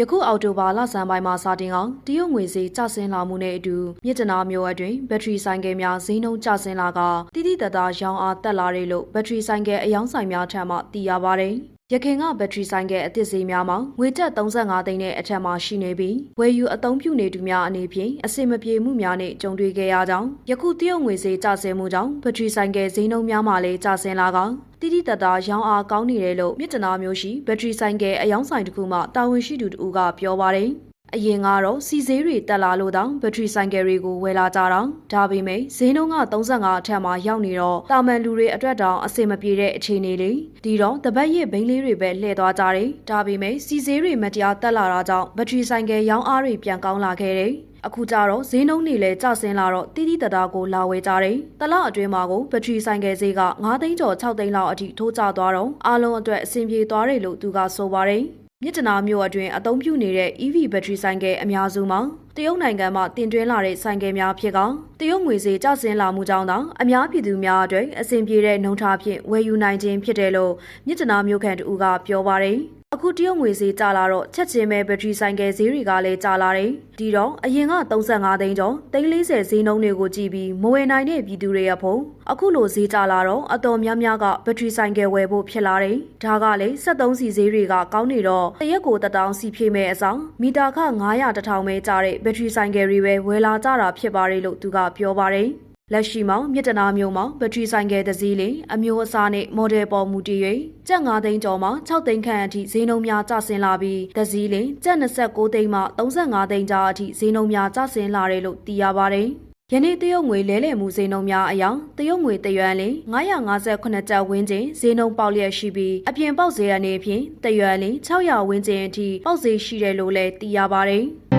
ယခုအောက်တိုဘာလဆန်းပိုင်းမှာစတင်အောင်တရုတ်ငွေဈေးကျဆင်းလာမှုနဲ့အတူမြစ်တနာမျိုးအတွင်းဘက်ထရီဆိုင်ကယ်များဈေးနှုန်းကျဆင်းလာကတိတိတတ်တာရောင်းအားတက်လာတယ်လို့ဘက်ထရီဆိုင်ကယ်အယောင်းဆိုင်များထံမှသိရပါတယ်။ ရခင်ကဘက်ထရီဆိုင်ကယ်အသစ်ဈေးများမှာငွေကျပ်35သိန်းနဲ့အထက်မှာရှိနေပြီးဝယ်ယူအသုံးပြုနေသူများအနေဖြင့်အဆင်မပြေမှုများနဲ့ကြုံတွေ့ခဲ့ရကြောင်းယခုတရုတ်ငွေဈေးကျဆင်းမှုကြောင့်ဘက်ထရီဆိုင်ကယ်ဈေးနှုန်းများမှာလည်းကျဆင်းလာကတိတိတတ်တာရောင်းအားကောင်းနေတယ်လို့မြစ်တနာမျိုးရှိဘက်ထရီဆိုင်ကယ်အယောင်းဆိုင်တစ်ခုမှတာဝန်ရှိသူတူကပြောပါတယ်။ အရင်ကတော့စီဈေးတွေတက်လာလို့တောင်ဘက်ထရီဆိုင်ကယ်တွေကိုဝယ်လာကြတာဒါပေမဲ့ဈေးနှုန်းက35အထက်မှာရောက်နေတော့တာမန်လူတွေအတွက်တောင်အဆင်မပြေတဲ့အခြေအနေလေးဒီတော့တပတ်ရစ်ဘိန်းလေးတွေပဲလှည့်သွားကြတယ်ဒါပေမဲ့စီဈေးတွေမတရားတက်လာတာကြောင့်ဘက်ထရီဆိုင်ကယ်ရောင်းအားတွေပြန်ကောင်းလာခဲ့တယ်အခုကြတော့ဈေးနှုန်းတွေလည်းကျဆင်းလာတော့တိတိတတ်တာကိုလာဝယ်ကြတယ်။တလအတွင်းမှာကိုဘက်ထရီဆိုင်ကယ်ဈေးက9သိန်းကျော်6သိန်းလောက်အထိထိုးကျသွားတော့အားလုံးအတွက်အဆင်ပြေသွားတယ်လို့သူကဆိုပါတယ်။ မြစ်တနာမျိုးအတွင်းအသုံးပြုနေတဲ့ EV ဘက်ထရီဆိုင်ကယ်အများစုမှာတရုတ်နိုင်ငံမှတင်သွင်းလာတဲ့ဆိုင်ကယ်များဖြစ်ကတရုတ်ငွေဈေးကျဆင်းလာမှုကြောင့်တောင်အများပြည်သူများအတွက်အဆင်ပြေတဲ့နှုံထားဖြင့်ဝယ်ယူနိုင်ခြင်းဖြစ်တယ်လို့မြစ်တနာမျိုးခံတူကပြောပါတယ်။ အခုတရုတ်ငွေဈေးကျလာတော့ချက်ချင်းပဲဘက်ထရီဆိုင်ကယ်ဈေးတွေကလည်းကျလာတယ်။ဒီတော့အရင်က35သိန်းကျော်340ဈေးနှုန်းတွေကိုကြည့်ပြီးမဝယ်နိုင်တဲ့ပြည်သူတွေရဖို့အခုလိုဈေးကျလာတော့အတော်များများကဘက်ထရီဆိုင်ကယ်ဝယ်ဖို့ဖြစ်လာတယ်။ဒါကလည်း73စီဈေးတွေကကောင်းနေတော့တရက်ကို1000စီဖြည့်မဲ့အဆောင်မီတာခ900တထောင်ပဲကျတဲ့ဘက်ထရီဆိုင်ကယ်တွေပဲဝယ်လာကြတာဖြစ်ပါတယ်လို့သူကပြောပါတယ်။ လက်ရှိမှာမြစ်တနာမျိုးမှာဘက်ထရီဆိုင်ကယ်တစ်စီးလေးအမျိုးအစားနဲ့မော်ဒယ်ပေါ်မူတည်၍ကျပ်9သိန်းကျော်မှ6သိန်းခန့်အထိဈေးနှုန်းများကျဆင်းလာပြီးတစ်စီးလေးကျပ်29သိန်းမှ35သိန်းကြားအထိဈေးနှုန်းများကျဆင်းလာတယ်လို့သိရပါတယ်။ယနေ့တရုတ်ငွေလဲလှယ်မှုဈေးနှုန်းများအယောင်တရုတ်ငွေတရွမ်လင်း958ကျပ်ဝန်းကျင်ဈေးနှုန်းပေါက်လျက်ရှိပြီးအပြင်ပေါက်ဈေးအနေဖြင့်တရွမ်လင်း600ဝန်းကျင်အထိပေါက်ဈေးရှိတယ်လို့လည်းသိရပါတယ်။